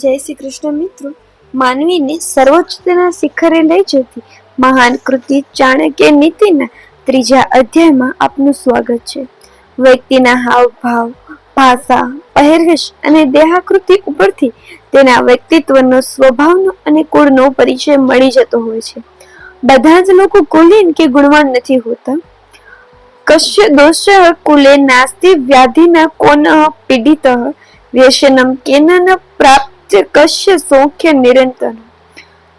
જય શ્રી કૃષ્ણ મિત્રો. માનવીને સર્વોચ્ચતાના શિખરે લઈ જતી મહાન કૃતિ ચાણક્ય નીતિના ત્રીજા અધ્યાયમાં આપનું સ્વાગત છે. વ્યક્તિના હાવભાવ, ભાષા પહેરવેશ અને દેહાકૃતિ ઉપરથી તેના વ્યક્તિત્વનો, સ્વભાવનો અને કુળનો પરિચય મળી જતો હોય છે. બધા જ લોકો કુલીન કે ગુણવાન નથી હોતા. કશ્ય દોષ કુલે નાસ્તિ વ્યાધિના કોન પીડિત, વ્યસનમ કેના પ્રાપ્ત કશ્ય સૌખ્ય નિરંતર.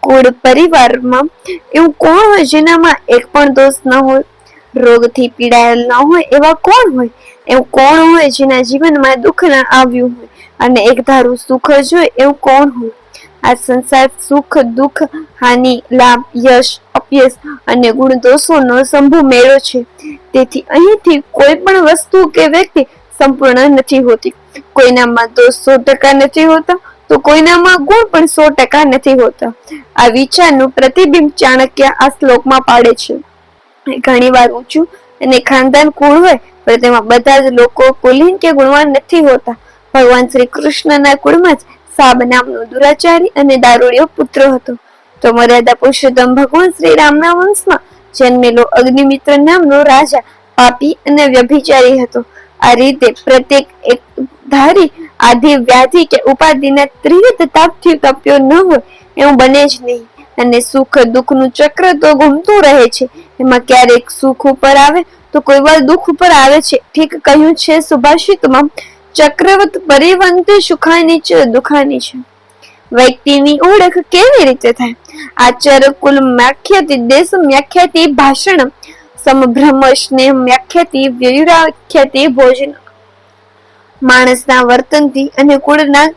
કુળ પરિવારમાં એવું કોણ હોય જેનામાં એક પણ દોષ ન હોય? રોગથી પીડાયેલ ન હોય એવા કોણ હોય? એવું કોણ હોય જેના જીવનમાં દુઃખ ના આવ્યું હોય? અને એક ધારું સુખ જ હોય એવું કોણ હોય? આ સંસાર સુખ, દુઃખ, હાનિ, લાભ, યશ, અપયશ અને ગુણ દોષોનો સંભુ મેળો છે. તેથી અહીંથી કોઈ પણ વસ્તુ કે વ્યક્તિ સંપૂર્ણ નથી હોતી. કોઈનામાં દોષ સો ટકા નથી હોતા તો કોઈનામાં ગુણ પણ સો ટકા નથી હોતા. આ વિચારનું પ્રતિબિંબ ચાણક્ય આ શ્લોકમાં પાડે છે. ઘણી વાર ઊંચું અને ખાનદાન કુળ હોય, પણ તેમાં બધા જ લોકો કુલીન કે ગુણવાન નથી હોતા. ભગવાન શ્રી કૃષ્ણના કુળમાં જ સાબ નામનો દુરાચારી અને દારૂડિયો પુત્ર હતો. તો મર્યાદા પુરુષોત્તમ ભગવાન શ્રી રામના વંશમાં જન્મેલો અગ્નિમિત્ર નામનો રાજા પાપી અને વ્યભિચારી હતો. આ રીતે પ્રત્યેક એક ધારી આધિ વ્યાધિ કે ઉપાધિના ત્રિવિધ તાપથી તપ્યો ન હોય, એવું બને જ નહીં. અને સુખ દુઃખનું ચક્ર તો ઘૂમતું રહે છે. એમાં ક્યારેક સુખ ઉપર આવે, તો કોઈ વાર દુઃખ ઉપર આવે છે. ઠીક કહ્યું છે સુભાષિતમાં, ચક્રવત પરિવંતે સુખાની છે દુખાની છે. વ્યક્તિની ઓળખ કેવી રીતે થાય? આચર, કુલ વ્યાખ્યાતિ દેશ વ્યાખ્યાતિ ભાષણ, સમભ્રમ, સ્નેહ વ્યાખ્યાતિ વ્યયુરાખ્યાતિ ભોજન માણસના વર્તનથી અને કુળના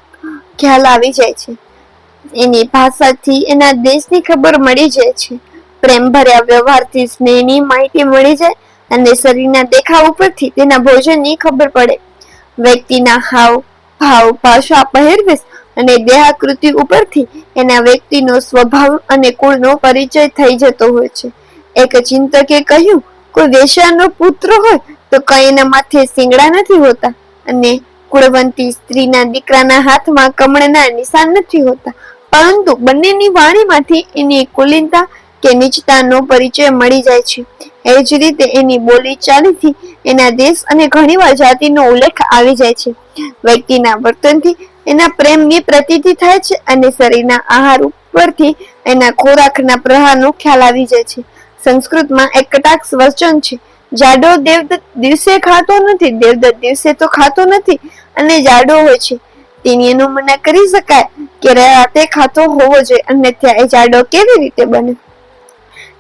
ખ્યાલ આવી જાય છે. એની ભાષાથી એના દેશની ખબર મળી જાય છે. પ્રેમ ભર્યા વ્યવહારથી સ્નેહની માહિતી મળી જાય અને શરીરના દેખાવ ઉપરથી તેના ભોજનની ખબર પડે. વ્યક્તિના હાવ, ભાવ, ભાષા, પહેરવેશ અને દેહાકૃતિ ઉપરથી એના વ્યક્તિનો સ્વભાવ અને કુળનો પરિચય થઈ જતો હોય છે. એક ચિંતકે કહ્યું, કોઈ વેશ્યાનો પુત્ર હોય તો કઈ એના માથે શિંગડા નથી હોતા. અને કુળવંતી સ્ત્રીના દીકરાના હાથમાં કમળના નિશાન નથી હોતા. પરંતુ બંનેની વાણીમાંથી એની કુલીનતા કે નીચતાનો પરિચય મળી જાય છે. એ જ રીતે એની બોલી ચાલીથી એના દેશ અને ઘણીવાર જાતિનો ઉલ્લેખ આવી જાય છે. વ્યક્તિના વર્તનથી એના પ્રેમની પ્રતીતિ થાય છે અને શરીરના આહાર ઉપરથી એના ખોરાકના પ્રહારનો ખ્યાલ આવી જાય છે. સંસ્કૃતમાં એક કટાક્ષ વચન છે. જાડો દેવદત્ત દિવસે ખાતો નથી દેવદત્ત દિવસે તો ખાતો નથી અને જાડો હોય છે. તેની અનુમના કરી શકાય કે રાતે ખાતો હોવો જોઈએ અને ત્યાં જાડો કેવી રીતે બને?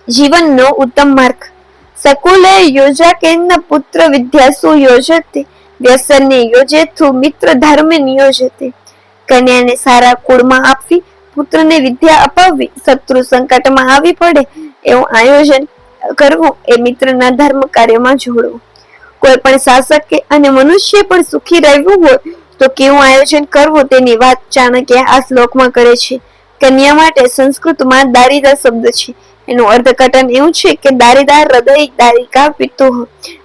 જીવનનો ઉત્તમ માર્ગ. સકુલે યોજા કેન્ન પુત્ર વિદ્યાસુ યોજતે, વ્યસને યોજેથુ મિત્ર ધર્મે નિયોજતે. કન્યાને સારા કુળમાં આપવી, પુત્રને વિદ્યા અપાવવી, શત્રુ સંકટમાં આવી પડે એવું આયોજન કરવું એ મિત્રના ધર્મ કાર્યમાં જોડવું. કોઈ પણ શાસક કે અને મનુષ્ય પણ સુખી રહેવું હોય તો કેવું આયોજન કરવું તેની વાત ચાણક્ય આ શ્લોકમાં કરે છે. કન્યા માટે સંસ્કૃતમાં દારિદા શબ્દ છે. એનું અર્થઘટન એવું છે કે દારીદાર હૃદય દારિકા પિતુહ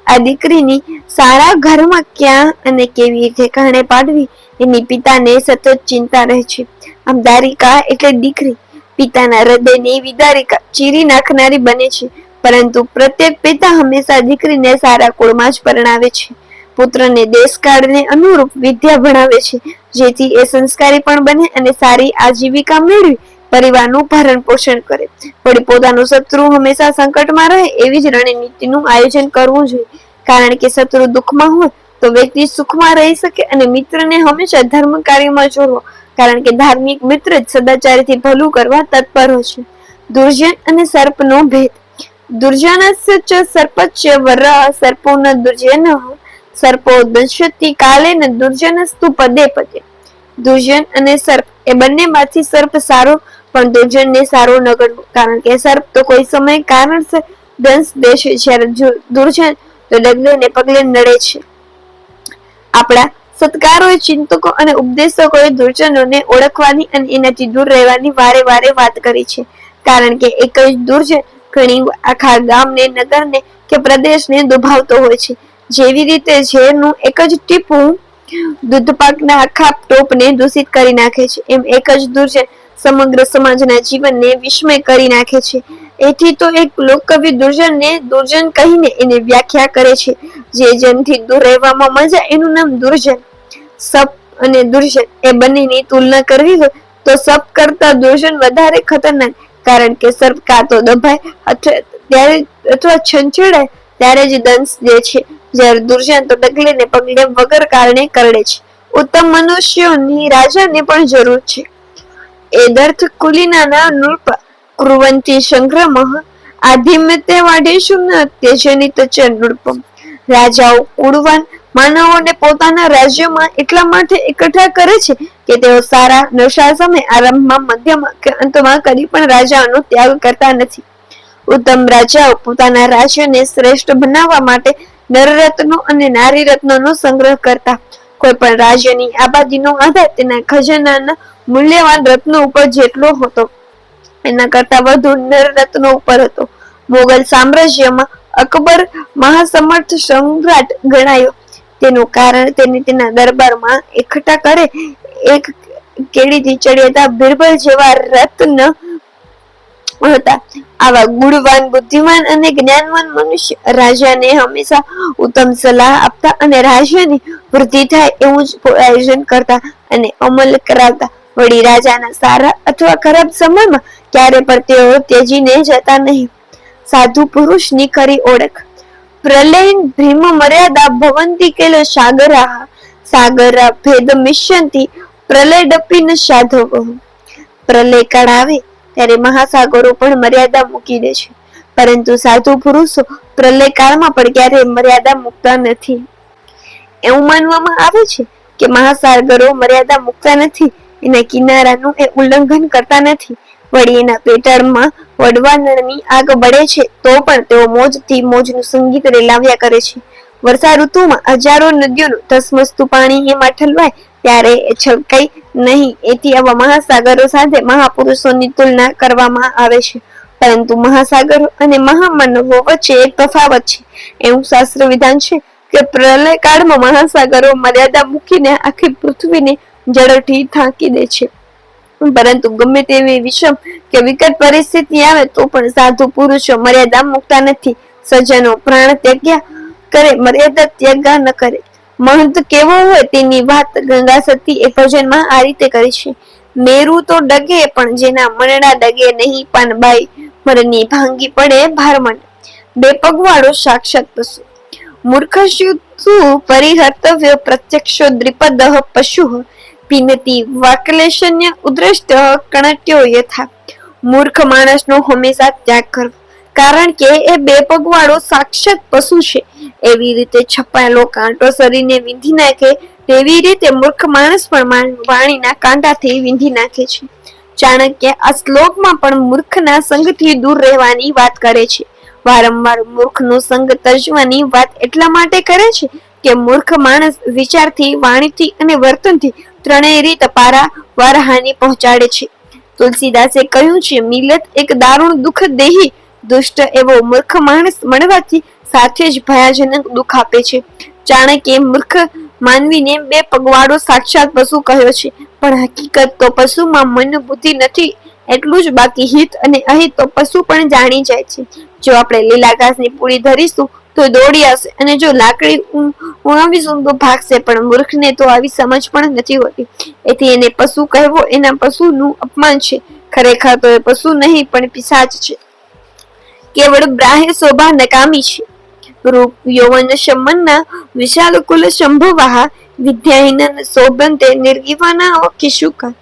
આ દીકરીની સારા ઘરમાં ક્યાં અને કેવી રીતે કારણે પાડવી એની પિતાને સતત ચિંતા રહે છે. આમ દારિકા એટલે દીકરી. પિતાના હૃદયની વિદારિકા ચીરી નાખનારી બને છે. પરંતુ પ્રત્યેક પિતા હંમેશા દીકરીને સારા કુળમાં જ પરણાવે છે. પુત્રને દેશકાળને અનુરૂપ વિદ્યા ભણાવે છે, જેથી એ સંસ્કારી પણ બને અને સારી આજીવિકા મેળવી પરિવારનું ભરણ પોષણ કરે. વળી પોતાનો શત્રુ હંમેશા સંકટમાં રહે એવી જ રણનીતિનું આયોજન કરવું જોઈએ. કારણ કે શત્રુ દુઃખમાં હોય તો વ્યક્તિ સુખમાં રહી શકે અને મિત્રને હંમેશા ધર્મ કાર્યમાં જોડવો. કારણ કે ધાર્મિક મિત્ર જ સદાચારીથી ભલું કરવા તત્પર હોય છે. દુર્જન અને સર્પનો ભેદ દુર્જનસ્ય ચ સર્પચ્ય વર સર્પો ન દુર્જન સર્પો દંશતિ કાલે ન દુર્જનસ્તુ પદે પદે દુર્જન અને સર્પ એ બંનેમાંથી સર્પ સારો, પણ દુર્જનને સારો ન ગણવો. કારણ કે સર્પ તો કોઈ સમય કારણસર દંશ દેશે. જ્યારે દુર્જન તો ડગલે પગલે નડે છે. આપણા સત્કારોએ, ચિંતકો અને ઉપદેશકોએ દુર્જનોને ઓળખવાની અને એનાથી દૂર રહેવાની વારે વારે વાત કરી છે. કારણ કે એક જ દુર્જન ઘણી આખા ગામને, નગરને કે પ્રદેશને દુભાવતો હોય છે. જેવી રીતે ઝેરનું એક જ ટીપું દૂધપાકના આખા ટોપને દૂષિત કરી નાખે છે. એમ એક જ દુર્જન સમગ્ર સમાજના જીવનને વિસ્મય કરી નાખે છે. એથી તો એક લોકકવિ દુર્જનને દુર્જન કહીને એને વ્યાખ્યા કરે છે. જે જનથી દૂર રહેવામાં મજા, એનું નામ દુર્જન. સપ અને દુર્જન એ બંનેની તુલના કરવી હોય તો સપ કરતા દુર્જન વધારે ખતરનાક કારણ કે સર્પ કાં તો દબાય ત્યારે અથવા છંછેડાય, ત્યારે જ દંશ દે છે. જ્યારે દુર્જન તો ડગલે પગલે વગર કારણે કરડે છે. ઉત્તમ મનુષ્યોની રાજાને પણ જરૂર છે. એ દર્થ કુલિનાના નૃપ કુર્વંતી સંગ્રમઃ આધિમ્યતે વાઢેશુ ન ત્યજનિત ચ નૃપમ. રાજાઓ કુળવાન માનવોને પોતાના રાજ્યમાં એટલા માટે એકઠા કરે છે કે તેઓ સારા નશા સમય આરંભમાં મધ્યમાં કે અંતમાં કદી પણ રાજાનો ત્યાગ કરતા નથી. ઉત્તમ રાજાઓ પોતાના રાજ્યને શ્રેષ્ઠ બનાવવા માટે નરરત્નો અને નારી રત્નોનો સંગ્રહ કરતા. કોઈ પણ રાજ્યની આબાદીનો આધાર તેના ખજાનાના મૂલ્યવાન રત્નો ઉપર જેટલો હતો, એના કરતા વધુ નરરત્નો ઉપર હતો. મોગલ સામ્રાજ્યમાં અકબર મહાસમર્થ સમ્રાટ ગણાયો. તેનું કારણ તેને તેના દરબારમાં એકઠા કરે, એક કેડીથી ચડિયાતા બિરબલ જેવા રત્ન હતા. આવા ગુણવાન, બુદ્ધિમાન અને જ્ઞાનવાન મનુષ્ય રાજાને હંમેશા ઉત્તમ સલાહ આપતા અને રાજ્યની વૃદ્ધિ થાય એવું જ આયોજન કરતા અને અમલ કરાવતા. વળી રાજાના સારા અથવા ખરાબ સમયમાં ક્યારે પણ તેઓ ત્યજીને જતા નહીં. સાધુ પુરુષની ખરી ઓળખ પ્રલયન ભીમ મર્યાદા ભવંતી કેલો સાગરા સાગરા ભેદ મિશ્યંતી, પ્રલય ડપીન સાધવ. પ્રલય કાળ આવે ત્યારે મહાસાગરો પણ મર્યાદા મૂકી દે છે. પરંતુ સાધુ પુરુષો પ્રલય કાળમાં પણ ક્યારેય મર્યાદા મૂકતા નથી. એવું માનવામાં આવે છે કે મહાસાગરો મર્યાદા મૂકતા નથી. એના કિનારાનું એ ઉલ્લંઘન કરતા નથી. વળી એના પેટાળમાં વડવાનળની આગ બળે છે, તો પણ તેઓ મોજથી મોજનું સંગીત રેલાવ્યા કરે છે. વર્ષા ઋતુમાં હજારો નદીઓનું ધસમસતું પાણી એમાં ઠલવાય, ત્યારે છલકાઈ નહીં. એથી આવા મહાસાગરો સાથે મહાપુરુષોની તુલના કરવામાં આવે છે. પરંતુ મહાસાગરો અને મહામાનવો વચ્ચે એક તફાવત છે. એવું શાસ્ત્ર વિધાન છે કે પ્રલય કાળમાં મહાસાગરો મર્યાદા મૂકીને આખી પૃથ્વીને જડથી થાકી દે છે. પરંતુ ગમે તેવી વિષમ કે વિકટ પરિસ્થિતિ આવે તો પણ સાધુ પુરુષો મર્યાદા મૂકતા નથી. સજ્જનો પ્રાણ ત્યાગ્યા કરે, મર્યાદા ત્યાગા ન કરે. મહંત કેવો હોય તેની વાત ગંગા સતી એ ભજનમાં આ રીતે કરી છે. મેરુ તો ડગે પણ જેના મરડા ડગે નહીં પણ બાઈ. મરની ભાંગી પડે ભારમંડ બે પગવાળો સાક્ષાત પશુ. મૂર્ખ શું પરિહર્તવ્ય પ્રત્યક્ષો દ્રિપદ પશુ. પિનતી વાકલેશન્ય ઉદ્રષ્ટ કણટ્યો યથા. મૂર્ખ માણસનો હંમેશા ત્યાગ કરવો. કારણ કે એ બે પગવાળો સાક્ષાત પશુ છે. એવી રીતે છપાયેલો કાંટો શરીરને વિંધી નાખે, તેવી રીતે મૂર્ખ માણસ પણ વાણીના કાંટાથી વિંધી નાખે છે. ચાણક્ય આ શ્લોકમાં પણ મૂર્ખના સંગથી દૂર રહેવાની વાત કરે છે. વારંવાર મૂર્ખનો સંગ તજવાની વાત એટલા માટે કરે છે કે મૂર્ખ માણસ વિચારથી, વાણીથી અને વર્તનથી ત્રણેય રીત પારા વાર હાનિ પહોંચાડે છે. તુલસીદાસે કહ્યું છે, મિલત એક દારૂણ દુઃખ દેહી, દુષ્ટ એવો મૂર્ખ માણસ મળવાથી સાથે જ ભયાજનક દુઃખ આપે છે. ચાણક્ય મૂર્ખ માનવીને બે પગવાડો સાક્ષાત પશુ કહ્યો છે, પણ હકીકત તો પશુમાં મન બુદ્ધિ નથી, એટલું જ બાકી હિત અને અહિત તો પશુ પણ જાણી જાય છે. જો આપણે લીલા ઘાસની પૂરી ધરીશું તો દોડી આવશે. અને જો લાકડી ઉણાવીશું તો ભાગશે, પણ મૂર્ખને તો આવી સમજ પણ નથી હોતી. એથી એને પશુ કહેવો, એના પશુનું અપમાન છે. ખરેખર તો એ પશુ નહીં, પણ પિશાચ છે. કેવળ બ્રાહ્ય શોભા નકામી છે. રૂપ યૌવન શમનના વિશાલ કુલ શંભુવાહ વિદ્યાહીન શોભંતે નિર્ગીવાના કિશુકા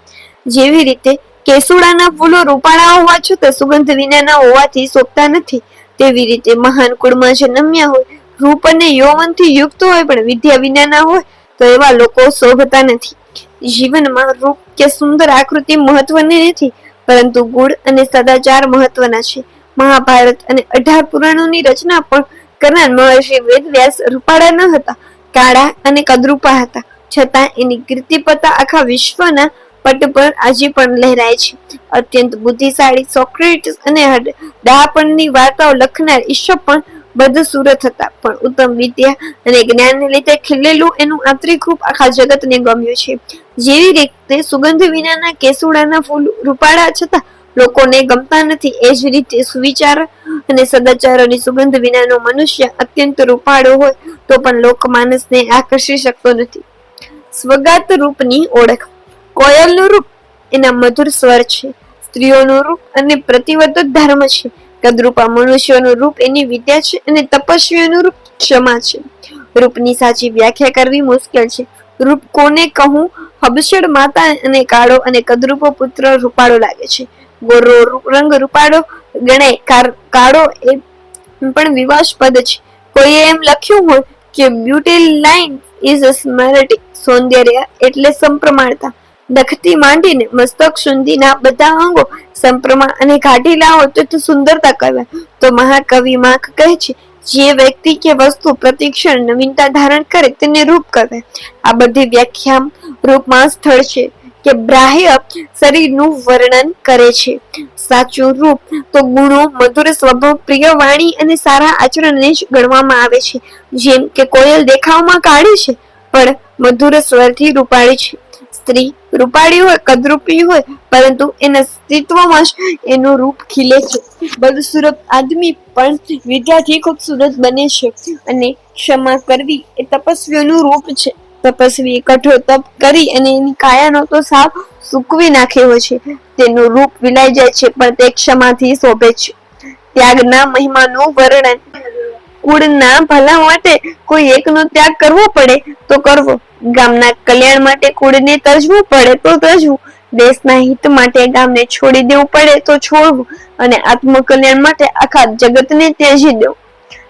જેવી રીતે કેસુડાના ફૂલો રૂપાળા હોવા છતાં સુગંધ વિનાના હોવાથી શોભતા નથી. તેવી રીતે મહાન કુળમાં જન્મ્યા હોય, રૂપ અને યૌવનથી યુક્ત હોય, પણ વિદ્યા વિનાના હોય, તો એવા લોકો શોભતા નથી. જીવનમાં રૂપ કે સુંદર આકૃતિ મહત્વની નથી, પરંતુ ગુણ અને સદાચાર મહત્વના છે. મહાભારત અને અઢાર પુરાણોની રચના પણ કરનાર મહર્ષિ વેદવ્યાસ રૂપાળા ન હતા. કાળા અને કદરૂપા હતા. છતાં એની કીર્તિપતા આખા વિશ્વના પટ પર આજે પણ લહેરાય છે. અત્યંત બુદ્ધિશાળી સોક્રેટિસ અને ડહાપણની વાર્તાઓ લખનાર ઈશ્વર પણ બધું સુરત હતા. પણ ઉત્તમ વિદ્યા અને જ્ઞાનને લીધે ખીલેલું એનું આંતરિક રૂપ આખા જગતને ગમ્યું છે. જેવી રીતે સુગંધ વિનાના કેસુડાના ફૂલ રૂપાળા છતાં લોકોને ગમતા નથી, એ જ રીતે સુવિચાર અને સદાચારોની સુગંધ વિનાનો મનુષ્ય અત્યંત રૂપાળો હોય તો પણ લોક માનસને આકર્ષી શકતો નથી. સ્વગાત રૂપની ઓળખ. કોયલનું રૂપ એના મધુર સ્વર છે, સ્ત્રીઓનું રૂપ અને પ્રતિવદ્ધ ધર્મ છે. કદરૂપા મનુષ્યોનું રૂપ એની વિદ્યા છે અને તપસ્વીઓનું રૂપ ક્ષમા છે. રૂપની સાચી વ્યાખ્યા કરવી મુશ્કેલ છે. રૂપ કોને કહું? હબસડ માતા અને કાળો અને કદરૂપો પુત્ર રૂપાળો લાગે છે. ગોરો રંગ રૂપાળો ગણાય. કાળો એ પણ વિવાસપદ છે. કોઈએ એમ લખ્યું હોય કે beauty line is a symmetric સૌંદર્ય એટલે સંપ્રમાણતા. નખથી માંડીને મસ્તક સુધીના બધા અંગો સંપ્રમા અને કાઢેલા લાવો તો તે સુંદરતા કહેવાય તો મહાકવિ માખ કહે છે, જે વ્યક્તિ કે વસ્તુ પ્રતિક્ષણ નવીનતા ધારણ કરે તેને રૂપ કહેવાય આ બધી વ્યાખ્યા રૂપમાં સ્થળ છે કે બ્રાહ્ય શરીરનું વર્ણન કરે છે. સાચું રૂપ તો ગુણો, મધુર સ્વભાવ, પ્રિય વાણી અને સારા આચરણને જ ગણવામાં આવે છે. જેમ કે કોયલ દેખાવમાં કાળી છે, પણ મધુર સ્વરથી રૂપાળી છે. સ્ત્રી રૂપાળી હોય, કદરૂપી હોય, પરંતુ એના અસ્તિત્વમાં જ એનું રૂપ ખીલે છે. બદસુરત આદમી પણ વિદ્યાથી ખૂબસૂરત બને છે અને ક્ષમા કરવી એ તપસ્વીઓનું રૂપ છે. તપસ્વી કઠોર તપ કરી અને એની કાયાનો તો સાવ સૂકવી નાખ્યો છે. તેનું રૂપ વિલાઈ જાય છે, પણ તે ક્ષમાથી શોભે છે. ત્યાગના મહિમાનું વર્ણન કુળના ભલા માટે કોઈ એકનો ત્યાગ કરવો પડે તો કરવો. ગામના કલ્યાણ માટે કુળને તજવું પડે તો તજવું. દેશના હિત માટે ગામને છોડી દેવું પડે તો છોડવું. અને આત્મકલ્યાણ માટે આખા જગતને ત્યજી દેવું.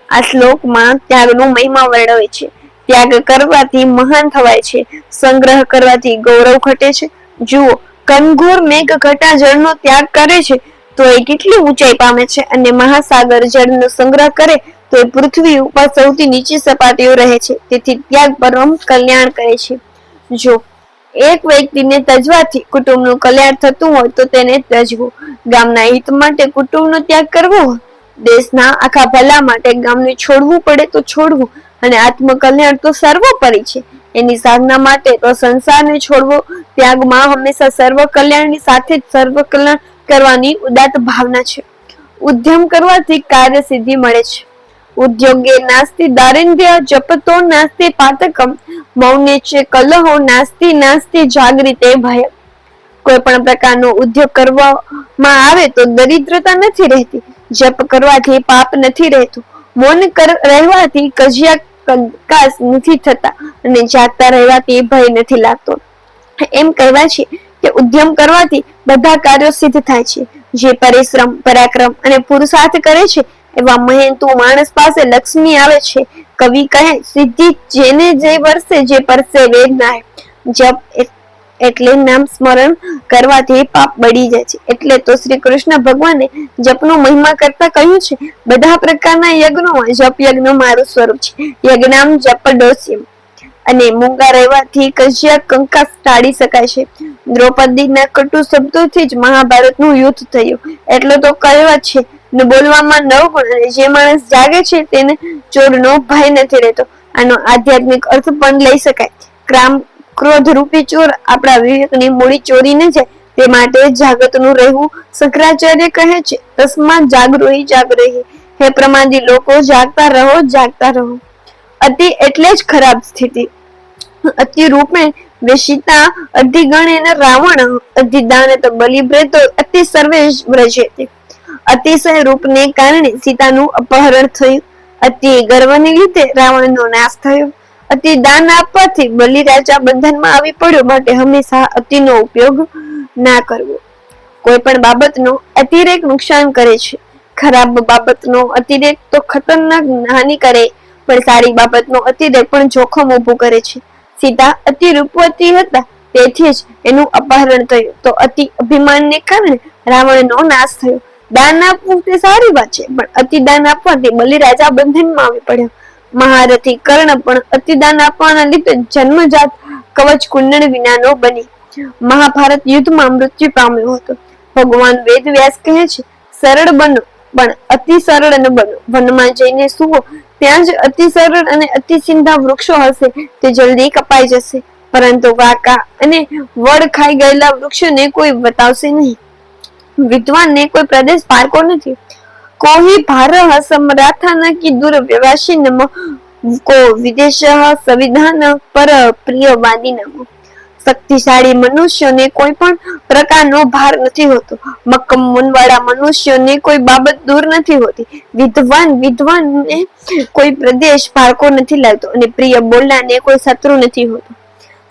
આ શ્લોકમાં ત્યાગનો મહિમા વર્ણવે છે. ત્યાગ કરવાથી મહાન થવાય છે. સંગ્રહ કરવાથી ગૌરવ ઘટે છે. જુઓ કનઘોર મેઘ ઘટા જળનો ત્યાગ કરે છે. તો એ કેટલી ઊંચાઈ પામે છે અને મહાસાગર જળનો સંગ્રહ કરે તો પૃથ્વી ઉપર સૌથી નીચી સપાટીઓ રહે છે. તેથી ત્યાગ પરમ કલ્યાણ કરે છે. જો એક વ્યક્તિને તજવાથી કુટુંબનું કલ્યાણ થતું હોય તો તેને તજવું. ગામના હિત માટે કુટુંબનો ત્યાગ કરવો દેશના આખા ભલા માટે ગામને છોડવું પડે તો છોડવું. અને આત્મકલ્યાણ તો સર્વોપરી છે. એની સાધના માટે તો સંસારને છોડવો. ત્યાગમાં હંમેશા સર્વ કલ્યાણની સાથે જ સર્વ કલ્યાણ કરવાની ઉદાત્ત ભાવના છે. ઉદ્યમ કરવાથી કાર્ય સિદ્ધિ મળે છે. ઉદ્યોગે નાસ્તિ, દારિદ્ર્ય, જપતો નાસ્તિ, પાતકમ, મૌને છે કલહો, નાસ્તિ નાસ્તિ જાગૃતે ભય. કોઈ પણ પ્રકારનો ઉદ્યોગ કરવામાં આવે તો દરિદ્રતા નથી રહેતી. જપ કરવાથી પાપ નથી રહેતું. મૌન રહેવાથી કજિયા કંકાસ નથી થતા અને જાગતા રહેવાથી ભય નથી લાગતો. એમ કહેવાય છે કે ઉદ્યમ કરવાથી બધા કાર્યો સિદ્ધ થાય છે. જે પરિશ્રમ, પરાક્રમ અને પુરુષાર્થ કરે છે એવા મહેનતુ માણસ પાસે લક્ષ્મી આવે છે. કવિ કહે, સિદ્ધિ જેને જે વર્ષે જે પરસે વેદના જપ એટલે નામ સ્મરણ કરવાથી પાપ બળી જાય છે. એટલે તો શ્રી કૃષ્ણ ભગવાને જપનો મહિમા કરતા કહ્યું છે, બધા પ્રકારના યજ્ઞોમાં જપ યજ્ઞ મારું સ્વરૂપ છે. યજ્ઞામ જપ ડોસ્યમ. અને મૂંગા રહેવાથી કજિયા કંકાસ ટાળી શકાય છે. દ્રૌપદીના કટુ શબ્દોથી જ મહાભારતનું યુદ્ધ થયું. એટલો તો કહેવત છે ને બોલવામાં ગુણ જે માણસ જાગે છે તેને ચોરનો ભય નથી રહેતો. આનો આધ્યાત્મિક અર્થ પણ લઈ શકાય. ક્રામ, ક્રોધ રૂપી ચોર આપણા વિવેકની મૂડી ચોરી ન જાય, તે માટે જાગતનું રહેવું શંકરાચાર્ય કહે છે તસ્માત જાગરોહી જાગરોહી હે. પ્રમાદી, લોકો જાગતા રહો જાગતા રહો. અતિ એટલે જ ખરાબ સ્થિતિ. અતિ રૂપે વેશિતા અધિ ગણેન રાવણ અધિ દાન તો બલિબ્રેતો અતિ સર્વે વ્રજેતે અતિશય રૂપને કારણે સીતાનું અપહરણ થયું. અતિ ગર્વને લીધે રાવણનો નાશ થયો. અતિ દાન આપવાથી બલિ રાજા બંધનમાં આવી પડ્યો માટે હંમેશા અતિનો ઉપયોગ ના કરવો. કોઈ પણ બાબતનો અતિરેક નુકસાન કરે છે. ખરાબ બાબતનો અતિરેક તો ખતરનાક હાનિ કરે, પણ સારી બાબતનો અતિરેક પણ જોખમ ઊભું કરે છે. સીતા અતિ રૂપવતી હતા, તેથી જ એનું અપહરણ થયું. તો અતિ અભિમાનને કારણે રાવણનો નાશ થયો. દાન આપવું તે સારી વાત છે, પણ અતિદાન આપવાથી બલિરાજા બંધનમાં આવી પડ્યો. મહારથી કર્ણ પણ અતિદાન આપવાના લીધે જન્મજાત કવચ કુંડળ વિનાનો બની. મહાભારત યુદ્ધમાં મૃત્યુ પામ્યો હતો. ભગવાન વેદ કહે છે, સરળ બનો, પણ અતિ સરળ ન બનો. વનમાં જઈને સુવો, ત્યાં જ અતિ સરળ અને અતિ સિંધા વૃક્ષો હશે, તે જલ્દી કપાઈ જશે. પરંતુ વાકા અને વડ ખાઈ ગયેલા વૃક્ષોને કોઈ બતાવશે નહીં. વિદ્વાનને કોઈ પ્રદેશ પારકો નથી. કોઈ ભારહ સમરાથાના કી દુર્વ્યવાસી નમ કો વિદેશ સંવિધાન પર પ્રિયવાદી નમો શક્તિશાળી મનુષ્યોને કોઈ પણ પ્રકારનો ભાર નથી હોતો. મક્કમ મનવાળા મનુષ્યોને કોઈ બાબત દૂર નથી હોતી. વિદ્વાન વિદ્વાનને કોઈ પ્રદેશ પારકો નથી લાગતો અને પ્રિય બોલનારને કોઈ શત્રુ નથી હોતો.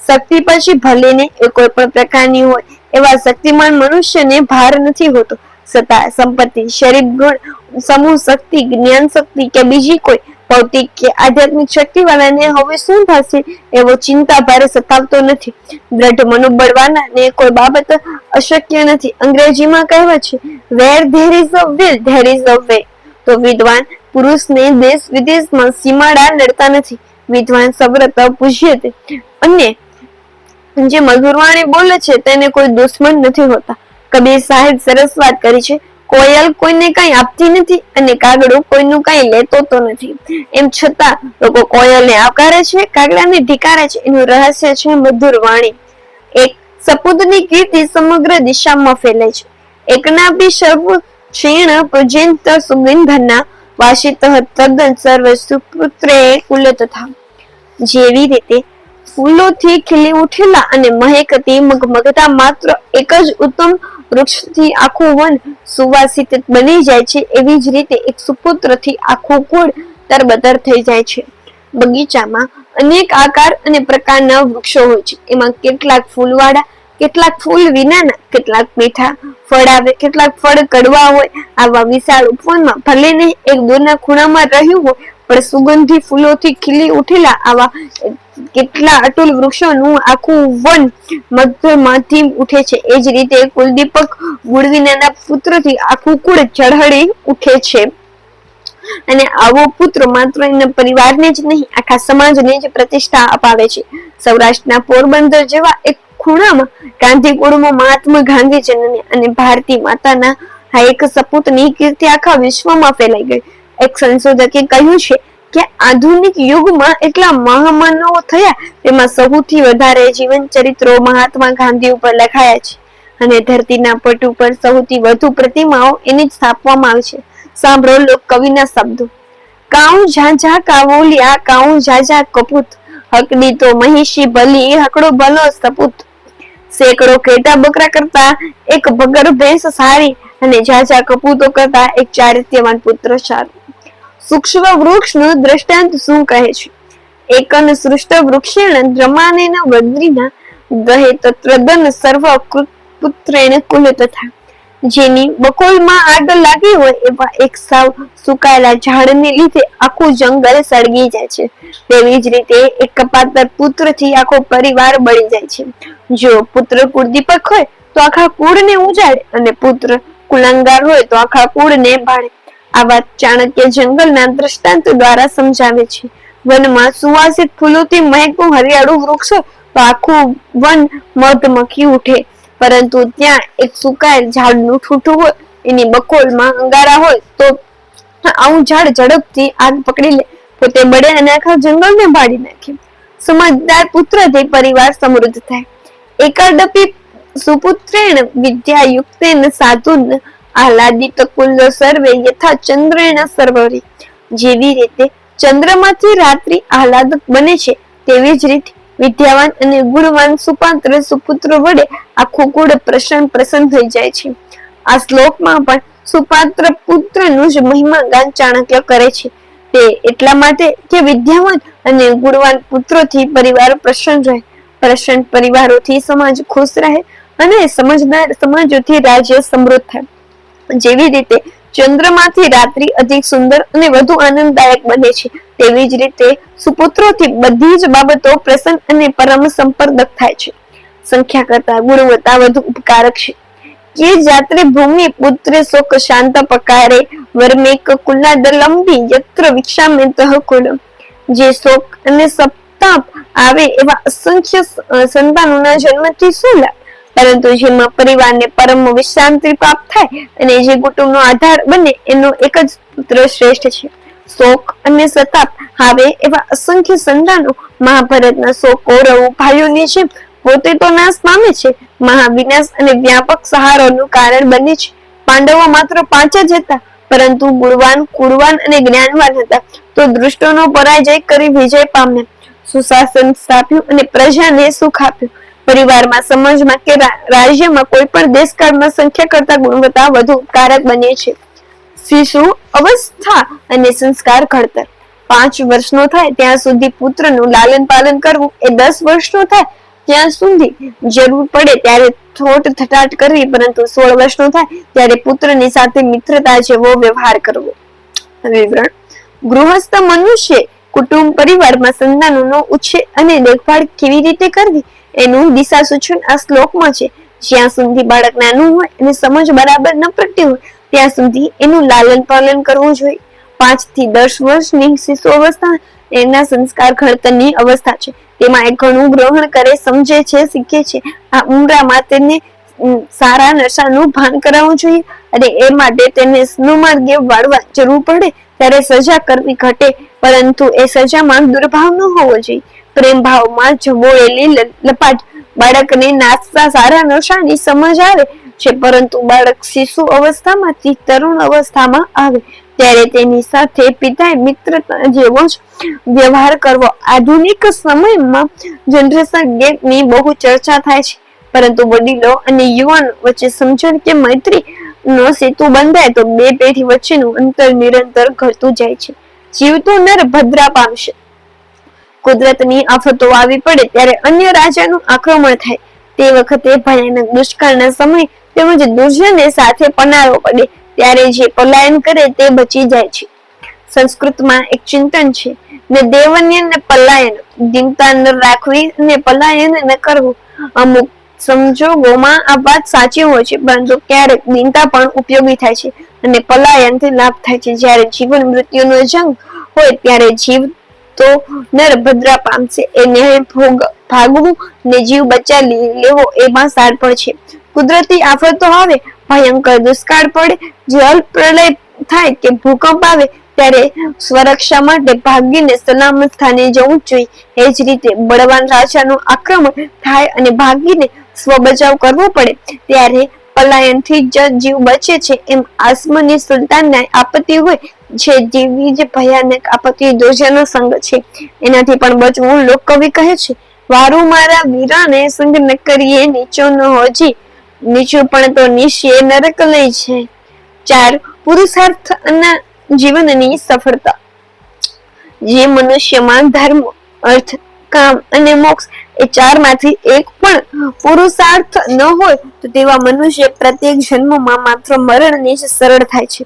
શક્તિ પછી ભલે ને એ કોઈ પણ પ્રકારની હોય, એવા શક્તિમાન મનુષ્યને ભાર નથી હોતો. સત્તા સંપત્તિ, શરીર, ગુણ, સમૂહ શક્તિ, જ્ઞાન શક્તિ કે બીજી કોઈ ભૌતિક કે આધ્યાત્મિક શક્તિ વાળાને હવે શું થશે એવો ચિંતા ભારે સતાવતો નથી. દ્રઢ મનોબળવાના ને કોઈ બાબત અશક્ય નથી. અંગ્રેજીમાં કહેવાય છે where there is a will there is a way તો વિદ્વાન પુરુષને દેશ વિદેશમાં સીમાડા લડતા નથી. વિદ્વાન સવ્રત પૂજ્ય અને જે મધુરવાણી બોલે છે, તેને કોઈ દુશ્મન નથી હોતા. કબીર સાહેબ સરસ વાત કરી છે, કોયલ કોઈને કઈ આપતી નથી અને કાગડો કોઈનું કઈ લેતો તો નથી. એમ છતાં લોકો કોયલને આવકારે છે, કાગડાને ધિકારે છે, એનું રહસ્ય છે મધુર વાણી. એક સપૂતની કીર્તિ સમગ્ર દિશામાં ફેલાય છે. એકના બી સર્વ ક્ષીણ પૂજ્યંત સુગંધના વાસિત તદ્દન સર્વ સુપુત્રે કુલ તથા જેવી રીતે ફૂલોથી ખીલી ઉઠેલા અને મહેકતી મગમગતા માત્ર એક જ ઉત્તમ વૃક્ષથી આખું વન સુવાસિત બની જાય છે, એવી જ રીતે એક સુપુત્રથી આખું કુળ તરબતર થઈ જાય છે. બગીચામાં અનેક આકાર અને પ્રકારના વૃક્ષો હોય છે. એમાં કેટલાક ફૂલવાળા, કેટલાક ફૂલ વિનાના, કેટલાક મીઠા ફળ આવે, કેટલાક ફળ કડવા હોય. આવા વિશાળ ઉપવનમાં ભલે ને એક દૂરના ખૂણામાં રહ્યું હોય પણ સુગંધી ફૂલોથી ખીલી ઉઠેલા આવા કેટલા અટુલ વૃક્ષોનું આખું વન મધ્યમાંથી ઉઠે છે. એ જ રીતે કુલદીપક ગુડવીનાના પુત્રથી આખું કુળ ચઢળી ઉઠે છે. અને આવો પુત્ર માત્ર એના પરિવારને જ નહીં, આખા સમાજને જ પ્રતિષ્ઠા અપાવે છે. સૌરાષ્ટ્રના પોરબંદર જેવા એક ખૂણામાં ગાંધી કુળમાં મહાત્મા ગાંધી જન્મ્યા અને ભારતી માતાના આ એક સપૂતની કીર્તિ આખા વિશ્વમાં ફેલાઈ ગઈ. એક સંશોધકે કહ્યું છે કે આધુનિક યુગમાં એટલા મહામાનવો થયા તેમાં સૌથી વધારે જીવન ચરિત્રો મહાત્મા ગાંધી ઉપર લખાયા છે. અને ધરતીના પટ ઉપર સૌથી વધુ પ્રતિમાઓ એને જ સ્થાપવામાં આવી છે. સાંભળો લોક કવિના શબ્દો. કાઉ ઝાઝા કાવોલિયા, કાઉ ઝાઝા કપૂત, હકડી તો મહિષી ભલી, હકડો ભલો સપૂત. સેકડો ઘેટા બકરા કરતા એક બગર ભેંસ સારી, અને ઝાઝા કપૂતો કરતા એક ચારિત્યવાન પુત્ર સારું. સૂક્ષ્મ વૃક્ષનું દ્રષ્ટાંત શું કહે છે? એકન સૃષ્ટ વૃક્ષેણ દ્રમાનેન વદ્રીના ગહે તત્રદન સર્વ પુત્રેણ કુલ તથા જેની બકોલમાં આગ લાગી હોય એવા એક સાવ સુકાયેલા ઝાડને લીધે આખું જંગલ સળગી જાય છે. તેવી જ રીતે એક કપાતર પુત્રથી આખો પરિવાર બળી જાય છે. જો પુત્ર કુળદીપક હોય તો આખા કુળને ઉજાડે અને પુત્ર કુલંગાર હોય તો આખા કુળને બાળે. આ વાત ચાણક્ય જંગલના દ્રષ્ટાંત દ્વારા સમજાવે છે. વનમાં સુવાસિત ફૂલોથી મહેકતું હરિયાળું વૃક્ષ આખું વન મધમખી ઉઠે. પરંતુ ત્યાં એક સુકાયેલ ઝાડનું ઠૂઠું હોય, એની બકોલમાં અંગારા હોય, તો આવું ઝાડ ઝડપથી આગ પકડી લે, પોતે બળે અને આખા જંગલને બાળી નાખે. સમજદાર પુત્રથી પરિવાર સમૃદ્ધ થાય. એકાદપી સુપુત્રેણ વિદ્યાયુક્તેન સાધુન આહલાદિત કુલ સર્વે યથા ચંદ્રેણ સર્વરી જેવી રીતે ચંદ્રમાંથી રાત્રિ આહલાદક બને છે, તેવી જ રીતે વિદ્યાવાન અને ગુણવાન સુપાત્ર સુપુત્ર વડે આખું કુળ પ્રસન્ન પ્રસન્ન થઈ જાય છે. આ શ્લોકમાં પણ સુપાત્ર પુત્રનું જ મહિમા ગાન ચાણક્ય કરે છે. તે એટલા માટે કે વિદ્યાવાન અને ગુણવાન પુત્રોથી પરિવાર પ્રસન્ન રહે. પ્રસન્ન પરિવારોથી સમાજ ખુશ રહે અને સમજદાર સમાજોથી રાજ્ય સમૃદ્ધ થાય. જેવી રીતે ચંદ્રમાંથી રાત્રિ અધિક સુંદર અને વધુ આનંદદાયક બને છે, તેવી જ રીતે સુપુત્રોથી બધી જ બાબતો પ્રસન્ન અને પરમ સંપર્ક થાય છે. સંખ્યા કરતા ગુણવત્તા વધુ ઉપકારક છે. કે જાત્રે ભૂમિ પુત્ર શોક શાંત પકારે વર્મેક કુલાદ લંબી યત્ર વિક્ષામે કુલ જે શોક અને સપ્તાપ આવે એવા અસંખ્ય સંતાનોના જન્મથી શું લાભ પરંતુ જેમાં પરિવારને પરમ વિશ્રાંતિ પ્રાપ્ત થાય અને જે કુટુંબનો આધાર બને, એનો એક જ પુત્ર શ્રેષ્ઠ છે. શોક અને સતાપ હવે એવા અસંખ્ય સંતાનો મહાભારતના સો કૌરવ ભાઈઓની જેમ પોતે તો નાશ પામે છે, મહાવિનાશ અને વ્યાપક સહારોનું કારણ બને છે. પાંડવો માત્ર પાંચ જ હતા, પરંતુ ગુણવાન કુરવાન અને જ્ઞાનવાન હતા. તો દૃષ્ટોનો પરાજય કરી વિજય પામ્યા. સુશાસન સ્થાપ્યું અને પ્રજાને સુખ આપ્યું. પરિવારમાં, સમાજમાં કે રાજ્યમાં કોઈ પણ દેશકાળમાં સંખ્યા કરતા ગુણવત્તા વધુ કારક બને છે. શિશુ અવસ્થા અને સંસ્કાર ઘડતર. પાંચ વર્ષનો થાય ત્યાં સુધી પુત્રનું લાલન પાલન કરવું એ દસ વર્ષનો થાય ત્યાં સુધી જરૂર પડે ત્યારે થોટ થટાટ કરવી, પરંતુ સોળ વર્ષનો થાય ત્યારે પુત્રની સાથે મિત્રતા જેવો વ્યવહાર કરવો. વિવરણ. ગૃહસ્થ મનુષ્ય કુટુંબ પરિવારમાં સંતાનોનો ઉછેર અને દેખભાળ કેવી રીતે કરવી એનું દિશા સૂચન આ શ્લોકમાં છે. જ્યાં સુધી બાળક નાનું હોય અને સમજ બરાબર ન પ્રગટી હોય, ત્યાં સુધી એનું લાલન પાલન કરવું જોઈએ. પાંચથી દસ વર્ષની શિશુ અવસ્થા એના સંસ્કાર ઘડતરની અવસ્થા છે. તેમાં એ ઘણું ગ્રહણ કરે, સમજે છે, શીખે છે. આ ઉમરામાં તેને સારા નશાનું ભાન કરાવવું જોઈએ અને એ માટે તેને સ્નુમાર્ગે વાળવા જરૂર પડે, ત્યારે સજા કરવી ઘટે. પરંતુ એ સજામાં દુર્ભાવ ન હોવો જોઈએ. પ્રેમ ભાવમાં જમોળેલી લપાટ. બાળકને નાસ્તા સારા નશાની સમજ આવે છે, પરંતુ બાળક શિશુ અવસ્થામાંથી તરુણ અવસ્થામાં આવે. ત્યારે તેની સાથે પિતાએ મિત્રતા જેવો જ વ્યવહાર કરવો. આધુનિક સમયમાં જનરેશન ગેપની બહુ ચર્ચા થાય છે, પરંતુ વડીલો અને યુવાન વચ્ચે સમજણ કે મૈત્રી નો સેતુ બંધાય તો બે પેઢી વચ્ચેનું અંતર નિરંતર ઘટતું જાય છે. જીવતો નર ભદ્રા પામશે કુદરતની આફતો આવી પડે ત્યારે અન્ય રાજાનું આક્રમણ થાય. તે વખતે ભયાનક દુષ્કાળના સમય તેમજ દુર્જનને સાથે પનારો પડે. ત્યારે જે પલાયન કરે તે બચી જાય છે. સંસ્કૃતમાં એક ચિંતન છે ને દેવન્ય ને પલાયન, દિનતા ન રાખવી ને પલાયન ન કરવું. અમુક સંજોગોમાં આ વાત સાચી હોય છે, પરંતુ ક્યારેક દિનતા પણ ઉપયોગી થાય છે અને પલાયનથી લાભ થાય છે. જ્યારે જીવન મૃત્યુનો જંગ હોય, ત્યારે જીવ તો નરભદ્રા પામશે એ ન્યાય ભોગ ભાગવું ને જીવ બચા લેવો એમાં સારપણ છે. કુદરતી આફતો આવે, ભયંકર દુષ્કાળ પડે જળ પ્રલય થાય કે ભૂકંપ આવે, ત્યારે સ્વરક્ષા માટે ભાગીને સલામત સ્થાને જવું જોઈએ. એ જ રીતે બળવાન રાજાનું આક્રમણ થાય અને ભાગીને સ્વ બચાવ કરવો પડે, ત્યારે પલાયનથી જ જીવ બચે છે. એમ આસમાની સુલતાનને આપત્તિ હોય છે જેવી જ ભયાનક આપત્તિ દોજાનો સંગ છે. એનાથી પણ બચવું લોકકવિ કહે છે, વારું મારા વીરાને સંગ ન કરીએ, નીચો ન હોજી. નીચું પણ તો નિશ્ચય નરક લઈ છે. ચાર, પુરુષાર્થ અને જીવનની સફળતા. જે મનુષ્યમાં ધર્મ, અર્થ, કામ અને મોક્ષ એ ચારમાંથી એક પણ પુરુષાર્થ ન હોય તો તેવા મનુષ્ય પ્રત્યેક જન્મમાં માત્ર મરણને જ સરળ થાય છે.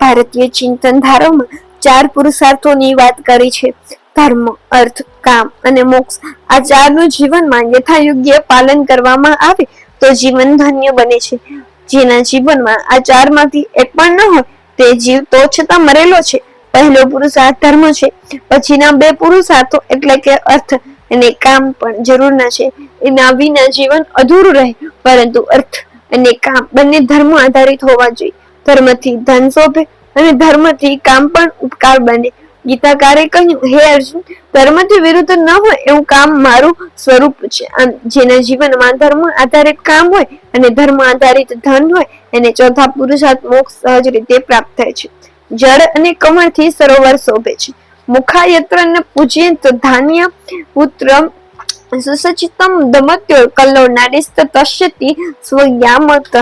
ભારતીય ચિંતન ધારામાં ચાર પુરુષાર્થોની વાત કરી છે. ધર્મ, અર્થ, કામ અને મોક્ષ આ ચારનું જીવનમાં યથાયોગ્ય પાલન કરવામાં આવે તો જીવન ધન્ય બને છે. જેના જીવનમાં આ ચારમાંથી એક પણ ન હોય તે જીવ તો છતાં મરેલો છે. પહેલો પુરુષાર્થ ધર્મ છે. પછીના બે પુરુષાર્થો એટલે કે અર્થ અને કામ પણ જરૂરના છે. એના વિના જીવન અધૂરું રહે. પરંતુ અર્થ અને કામ બંને ધર્મ આધારિત હોવા જોઈએ. ધર્મથી ધન શોભે અને ધર્મથી કામ પણ ઉપકાર બને. ગીતાકારે કહ્યું, હે અર્જુન, ધર્મથી વિરુદ્ધ ન હોય એવું કામ મારું સ્વરૂપ છે. આમ, જેના જીવનમાં ધર્મ આધારિત કામ હોય અને ધર્મ આધારિત ધન હોય, એને ચોથા પુરુષાર્થ મોક્ષ સહજ રીતે પ્રાપ્ત થાય છે. જળ અને કમળથી સરોવર શોભે છે. મુખાયત્ર ને પૂજ્ય ધાન્ય પુત્ર સુસચિતમ દમત્યો કલ્લો નારીસ્ત તસ્યતિ સ્વયામતઃ.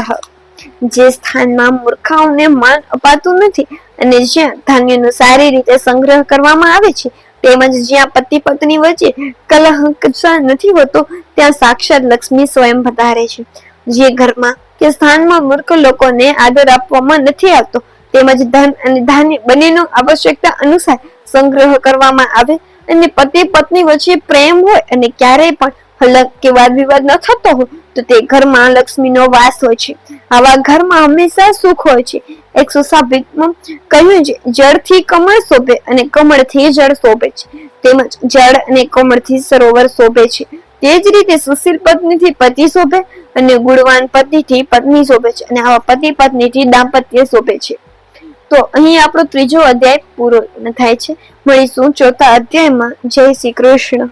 જે સ્થાનમાં મૂર્ખાઓને માન અપાતું નથી અને જ્યાં ધાન્યનો સારી રીતે સંગ્રહ કરવામાં આવે છે, તેમજ જ્યાં પતિ પત્ની વચ્ચે કલહ નથી હોતો, ત્યાં સાક્ષાત લક્ષ્મી સ્વયં પધારે છે. જે ઘરમાં કે સ્થાનમાં મૂર્ખ લોકોને આદર આપવામાં નથી આવતો, તેમજ ધન અને ધાન્ય બંનેનો આવશ્યકતા અનુસાર સંગ્રહ કરવામાં આવે અને પતિ પત્ની વચ્ચે પ્રેમ હોય અને ક્યારેય પણ હલક કે વાદ વિવાદ ન થતો હોય, તો તે ઘરમાં લક્ષ્મીનો વાસ હોય છે. આવા ઘરમાં હંમેશા સુખ હોય છે. એક સુશાભિતમાં કહ્યું છે, જળથી કમળ શોભે અને કમળથી જળ શોભે છે. તેમજ જળ અને કમળથી સરોવર શોભે છે. તે જ રીતે સુશીલ પત્નીથી પતિ શોભે અને ગુણવાન પતિથી પત્ની શોભે છે અને આવા પતિ પત્નીથી દાંપત્ય શોભે છે. તો અહીં આપણો ત્રીજો અધ્યાય પૂરો થાય છે. મળીશું ચોથા અધ્યાયમાં. જય શ્રી કૃષ્ણ.